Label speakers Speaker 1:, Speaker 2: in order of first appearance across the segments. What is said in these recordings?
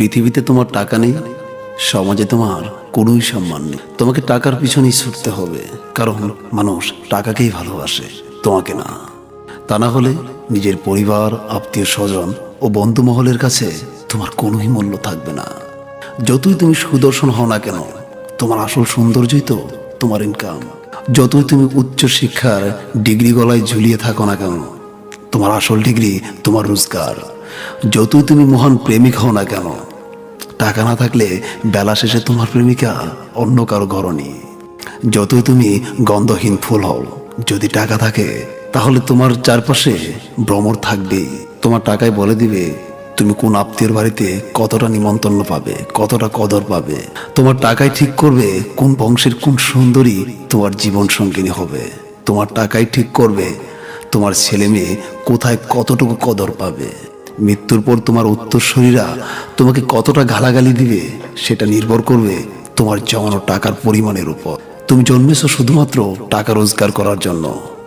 Speaker 1: পৃথিবীতে তোমার টাকা নেই, সমাজে তোমার কোনোই সম্মান নেই। তোমাকে টাকার পিছনেই ছুটতে হবে, কারণ মানুষ টাকাকেই ভালোবাসে, তোমাকে না। তা না হলে নিজের পরিবার, আত্মীয় স্বজন ও বন্ধু মহলের কাছে তোমার কোনোই মূল্য থাকবে না। যতই তুমি সুদর্শন হও না কেন, তোমার আসল সৌন্দর্যই তো তোমার ইনকাম যতই তুমি উচ্চ শিক্ষার ডিগ্রি গলায় ঝুলিয়ে থাকো না কেন, তোমার আসল ডিগ্রি তোমার রোজগার। যতই তুমি মহান প্রেমিক হও না কেন টাকা না থাকলে বেলা শেষে তোমার প্রেমিকা অন্য কারও ঘরনি যতই তুমি গন্ধহীন ফুল হও, যদি টাকা থাকে, তাহলে তোমার চারপাশে ভ্রমর থাকবেই। তোমার টাকায় বলে দিবে, তুমি কোন আত্মীয়র বাড়িতে কতটা নিমন্ত্রণ পাবে, কতটা কদর পাবে। তোমার টাকায় ঠিক করবে কোন বংশের কোন সুন্দরী তোমার জীবন সঙ্গিনী হবে। তোমার টাকায় ঠিক করবে তোমার ছেলে মেয়ে কোথায় কতটুকু কদর পাবে। মৃত্যুর পর তোমার উত্তরসূরিরা তোমাকে কতটা গালাগালি দিবে, সেটা নির্ভর করবে তোমার জমানো টাকার পরিমাণের উপর। তুমি জন্মেছো শুধুমাত্র টাকা রোজগার করার জন্য,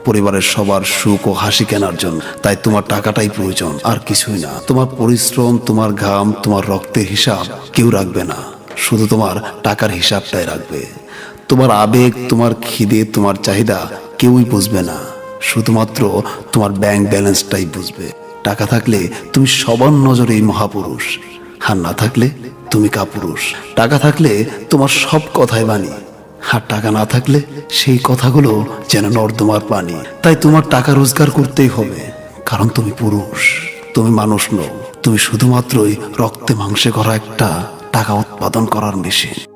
Speaker 1: পরিবারের সবার সুখ ও হাসি কেনার জন্য। তাই তোমার টাকাটাই প্রয়োজন, আর কিছুই না। তোমার পরিশ্রম, তোমার ঘাম, তোমার রক্তের হিসাব কেউ রাখবে না, শুধু তোমার টাকার হিসাবটাই রাখবে। তোমার আবেগ, তোমার খিদে, তোমার চাহিদা কেউই বুঝবে না, শুধুমাত্র তোমার ব্যাংক ব্যালেন্সটাই বুঝবে। টাকা থাকলে তুমি সবার নজরে মহাপুরুষ। আর না থাকলে তুমি কাপুরুষ। টাকা থাকলে তোমার সব কথায় বাণী। আর টাকা না থাকলে সেই কথাগুলো যেন নর্দমার পানি। তাই তোমার টাকা রোজগার করতেই হবে, কারণ তুমি পুরুষ। তুমি মানুষ নও, তুমি শুধুমাত্রই রক্তে মাংসে করা একটা টাকা উৎপাদন করার মেশিন।